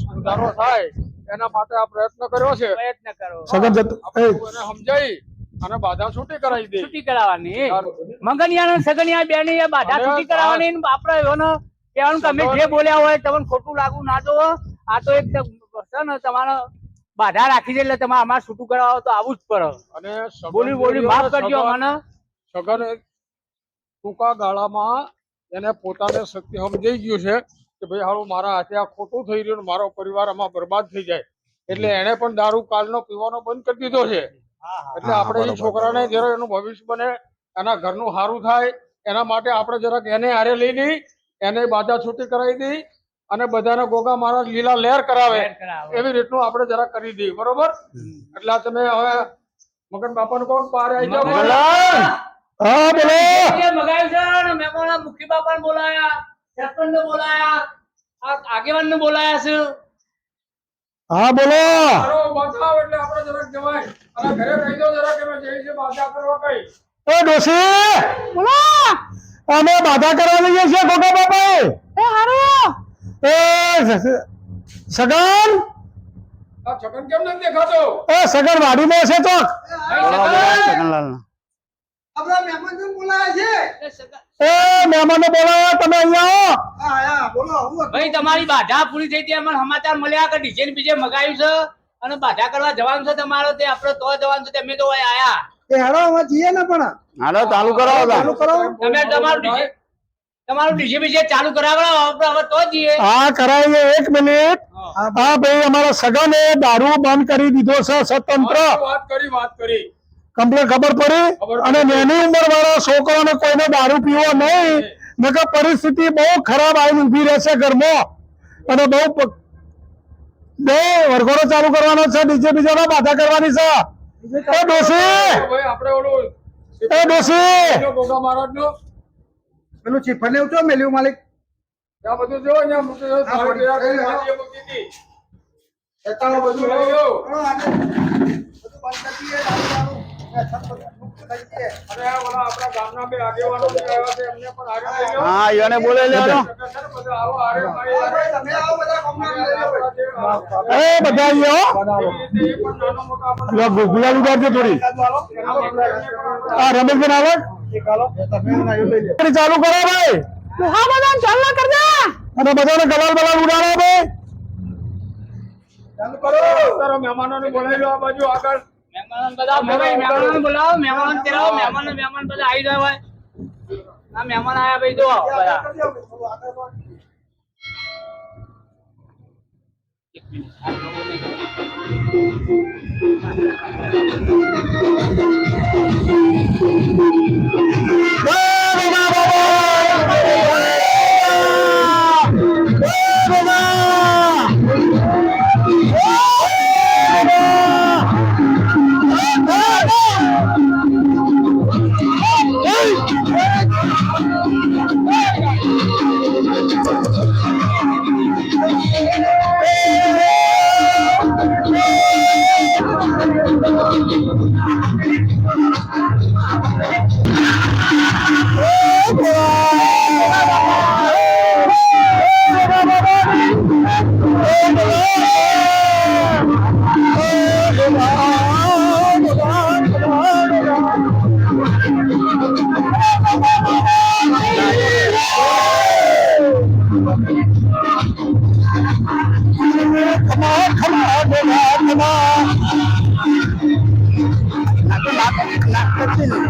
સુધારો થાય એના માટે આ પ્રયત્ન કર્યો છે. સગન જતો સમજાઈ અને બાધા છૂટી કરાવી દે. છૂટી કરાવવાની. સારું. મંગનિયા સગનિયા બેની એ બાધા છૂટી કરાવવાની આપણે એનો કહેવાનું કે જે બોલ્યા હોય તમને ખોટું લાગુ ના દો આ તો એક છે ને તમારે બાધા રાખી દે એટલે તમારે અમારે છૂટું કરાવો તો આવું જ પડે. અને બોલી બોલી માફ કરજો સગન- મને સગન ટૂંકા ગાળામાં એને પોતાને સત્ય સમજાઈ ગયું છે કે ભાઈ હારું મારા હાથે આ ખોટું થઈ રહ્યું ને મારો પરિવાર આમાં બરબાદ થઈ જાય. એટલે એને પણ દારૂ કાલનો પીવાનો બંધ કરી દીધો છે. એટલે આપણે એ છોકરાને જરા એનું ભવિષ્ય બને એના ઘરનું સારું થાય એના માટે આપણે જરાક એને હારે લઈ લઈ એને બાધા છૂટી કરાવી દઈ અને બધાને ગોગા મારા લીલા લહેર કરાવે એવી રીતનું આપણે જરાક કરી દઈએ બરોબર? એટલે તમે હવે મગન બાપાને કોણ? પાર આવી જાઓ. હા બોલો. મગાવ્યું છે ને મુખી બાપાને બોલાયા આ આગેવાનને બોલાયા છે. હા બોલો. મારો બચાવ એટલે આપણે જરાક જવાય. અને ઘરે કહી દો જરાક કે જઈ છે બાધા કરવા કઈ. એ ડોશી બોલો. અમે બાધા કરવા લઈએ છીએ ગોગા બાપા. એ હારો. એ સગન? કેમ નથી દેખાતો? એ સગન વાડીમાં છે તો આપણા તમારી બાધા પૂરી થઈ હતી અમને સમાચાર મળ્યા કે ડીજે બીજે મગાવ્યું છે? અને બાધા કરવા જવાનું છે તમારો તે આપણે તો જવાનું છે તમે તો આયા. હેડો હવે જઈએ ને પણ. હાલો ચાલુ કરો ચાલુ કરો. તમે તમારું તમારું ડીજે બીજે ચાલુ કરાવડાવો આપણે હવે તો જઈએ. હા કરાવીએ એક મિનિટ. હા. હા ભાઈ અમારા સગને દારૂ બંધ કરી દીધો છે સ્વતંત્ર વાત કરી વાત કરી. કમ્પ્લેટ ખબર પડી ખબર અને. નાની ઉંમર વાળા છોકરાને કોઈને દારૂ પીવો નહીં. નકર પરિસ્થિતિ બહુ ખરાબ આવીને ઊભી રહેશે ઘરમાં. અને બહુ બે બહુ વરઘોડો ચાલુ કરવાનો છે ડીજે બીજાનો બાધા કરવાની છે. એ ઓલું એ ડોશી! પેલું ચીફર ને ઉઠો મેલ્યું માલિક. ત્યાં બધું જો બધું બધું બંધ આવ્યા. હા એને બોલે લેવાનો હા. એ, બધા ગુલાલ ઉગાડજો થોડી. આ રમેશભાઈ આવે? ચાલુ કરો ભાઈ. હા બધા ચાલુ બધાને ગલાલ બલાલ ઉડાડો ભાઈ. ચાલુ મહેમાનોને બોલાવી લો આ બાજુ આગળ મહેમાનો બધા ભાઈ બોલાવો મહેમાનો તેરાવો મહેમાનો મહેમાન બધા આવી ગયા હોય આ મહેમાન આયા ભાઈ જો બધા. થોડું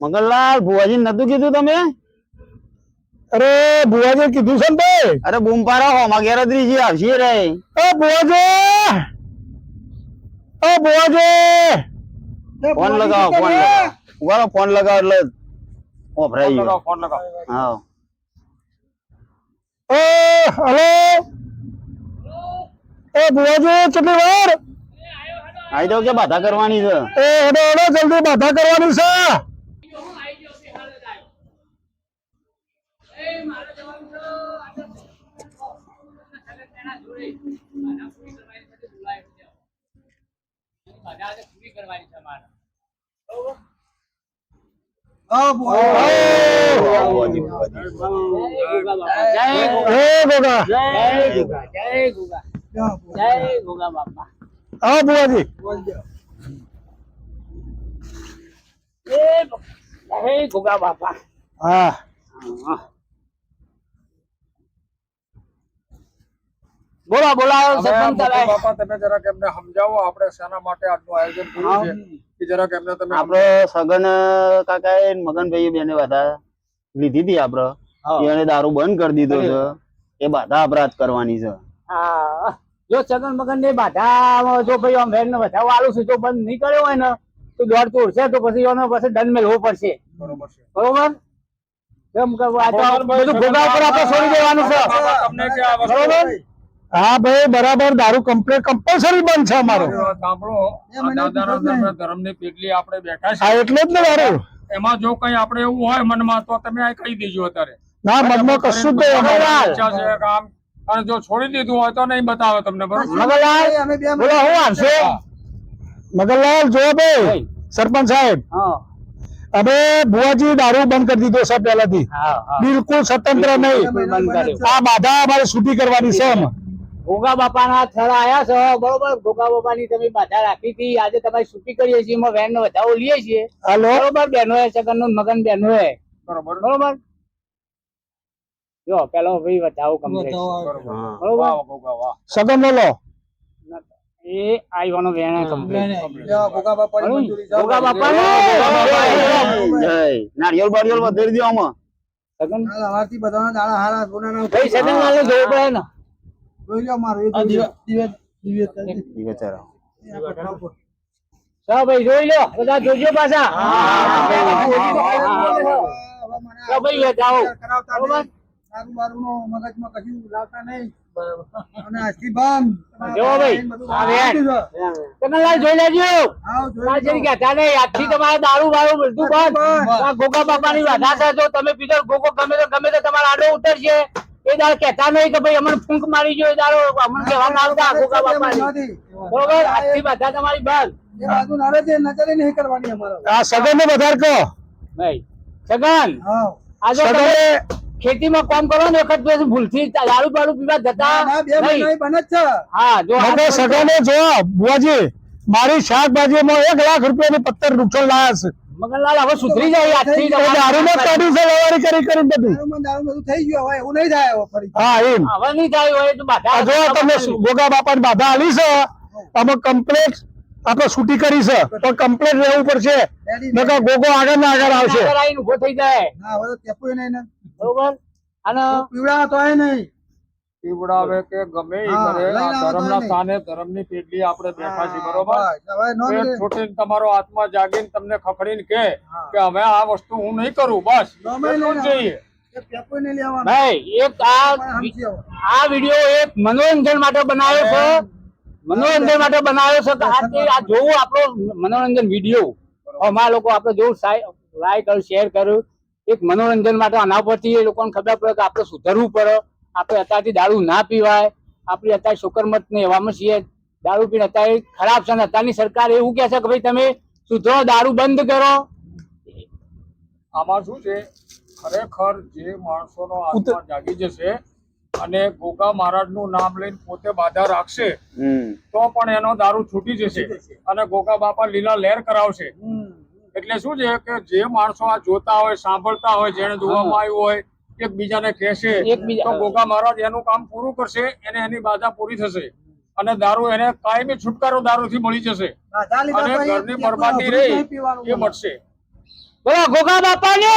મગનલાલ ભુવાજી નતું કીધું તમે? અરે ભુવાજી કીધું છે ને ભાઈ. અરે બૂમ પાડો હોમાં ગેરદ્રીજી આવશે રે. ઓ ભુવાજો! ઓ બુવાજી ફોન લગાવો ફોન લગાવો. ફોન લગાવો એટલે ગયો. ફોન લગાવો. હા. ઓ હલો એ બુવાજી કેટલી વાર આઈ તો કે બાધા કરવાની છે એ હેડો હેડો જલ્દી બાધા કરવાની છે હા, બોલો. ભુવાજી, ગોગા હા બુવાજી બોલો સરપંચ બાપા તમે જરાક એમને સમજાવો આપણે શેના માટે આટલું આયોજન કર્યું છે? કે જરાક એમને તમે આપણે સગન કાકા એ મગનભાઈ બેને બાધા લીધી હતી આપડે એને દારૂ બંધ કરી દીધો છે. એ બાધા અપરાધ કરવાની છે. જો ચગન મગન ને બાધા જો ભાઈ આમ વેન ને વધાવો આલું છું તો બંધ નહીં કર્યો હોય ને તો દોડ તો ઉડશે તો પછી એનો પછી દંડ મેળવો પડશે. બરોબર છે. બરોબર? આ તો બધું ભોગા ઉપર આપણે છોડી દેવાનું છે. તમને કે આ વસ્તુ બરોબર? હા ભાઈ બરાબર દારૂ કમ્પ્લેટ કમ્પલસરી બંધ છે અમારો. ધર્મ- ધર્મની પેટલી આપણે બેઠા છે એટલે જ ને દારૂ. એમાં જો કઈ આપણે એવું હોય મનમાં તો તમે આ કહી દેજો અત્યારે. ના મનમાં કશું જ. ઈચ્છા છે કામ અને જો છોડી દીધું હોય તો નહીં બતાવે તમને બરોબર? મગનલાલ બોલો હું આવશે મગનલાલ જો ભાઈ. સરપંચ સાહેબ. હા. હવે ભુવાજી દારૂ બંધ કરી દીધો છે પહેલાથી. હા હા. બિલકુલ સ્વતંત્ર નહીં. આ બાધા અમારે છૂટી કરવાની છે એમ. ભોગા બાપાના થર આયા છો? બરોબર ભોગા બાપાની તમે બાધા રાખી હતી. આજે તમારી છૂટી કરીએ છીએ એમાં વેન નો વધારો લઈએ છીએ. હાલો. બરોબર બેનો એ સગનનું મગન બેનો એ બરોબર. બરોબર? જો પેલો ભાઈ વધાવો કમ્પ્લીટ બરોબર. હા. બરોબર? વાહ વાહ વાહ. સગન બોલો. એ આઈવાનો વેણ કમ્પ્લીટ મંજૂરી જા. ભોગા બાપા જય નારિયેળ બારિયેળ વધારી દો આમાં. સગન? હાલ હવારથી બધાના દાડા હારા સોનાના ભાઈ સગન વાલે જોવું પડે ને. ભાઈ જોઈ લો બધા જોજો પાછા ભાઈ બરોબર મગજમાં કશું લાવતા નહીં અને આજથી જો ભાઈ. જોઈ લેજો કહેતા નહીં તમારે દારૂ બારૂ બધું બંધ બંધ. ગોગા બાપાની વાધા છે જો તમે પીધો ગોગો ગમે તો ગમે તો તમારા આડો ઉતરશે એ દાળ કહેતા નહીં કે ભાઈ અમને ફૂંક મારી ગયો એ દાડો અમને કહેવા ના આવતા ગોગા બાપાની. બરોબર? આજથી બધા તમારી બંધ એ બાજુ નારે છે નજરે નહીં કરવાની અમારો. આ સગન ને વધાર કહો. ભાઈ સગન હા. આજે તમે ખેતીમાં કામ કરો ને વખત પછી ભૂલથી દારૂ બારૂ પીવા જતા બે મહિના બને જ છે. હા જો હવે સગને જો બુવાજી મારી શાકભાજીમાં એક લાખ રૂપિયાની પત્તર નુકસાન લાયા છે. મગનલાલ હવે સુધરી જાય આજથી દારૂમાં કાઢી છે વ્યવહારી કરી કરી બધું. દારૂમાં દારૂ બધું થઈ ગયું હવે એવું નહીં થાય હવે ફરી. હા એમ. હવે નહીં થાય હોય તો બાધા જો તમને ગોગા બાપાની બાધા આલી છે. અમે કમ્પ્લેટ આપણે છૂટી કરી છે. તો કમ્પ્લેટ રહેવું પડશે. નકર ગોગો આગળ ના આગળ આવશે. આગળ આવીને ઊભો થઈ જાય. હા હવે તો ટેપુય નહીં ને. બરોબર? અને પીવડા તો નહીં. પીવડાવે કે ગમે એ કરે. ધર્મ ના ધર્મના સ્થાને ધર્મની પેટલી આપણે બેઠા છીએ બરોબર? હવે. છૂટીને તમારો આત્મા જાગીને તમને ખખડીને કે. કે અમે આ વસ્તુ હું નહીં કરું બસ. જોઈએ. ભાઈ એક આ વીડિયો એક મનોરંજન માટે બનાવ્યો છે. મનોરંજન માટે બનાવ્યો છે. કે આ જોવું આપણો મનોરંજન વીડિયો. અમારા લોકો આપણે જોવું લાઈક કર્યું શેર કર્યું. એક મનોરંજન માટે આના પરથી એ લોકોને ખબર પડે કે આપણે સુધરવું પડે. આપણે અત્યારથી દારૂ ના પીવાય આપણે અત્યારે શુકરમત ને એવામાં છીએ. દારૂ પીને અત્યારે ખરાબ છે ને અત્યારની સરકાર એવું કહે છે કે ભાઈ તમે સુધરો દારૂ બંધ કરો. આમાં શું છે? ખરેખર જે માણસોનો આત્મા જાગી જશે અને ગોગા મહારાજનું નામ લઈને પોતે બાધા રાખશે હમ. તો પણ એનો દારૂ છૂટી જશે અને ગોગા બાપા લીલા લહેર કરાવશે. હમ. એટલે શું છે કે જે માણસો આ જોતા હોય સાંભળતા હોય જેને જોવામાં આવ્યું હોય એકબીજાને કહેશે એકબીજા- તો ગોગા મહારાજ એનું કામ પૂરું કરશે એને એની બાધા પૂરી થશે. અને દારૂ એને કાયમી છુટકારો દારૂ થી મળી જશે. અને ઘરની બરબાદી રહી એ મળશે. બોલો ગોગા બાપાની!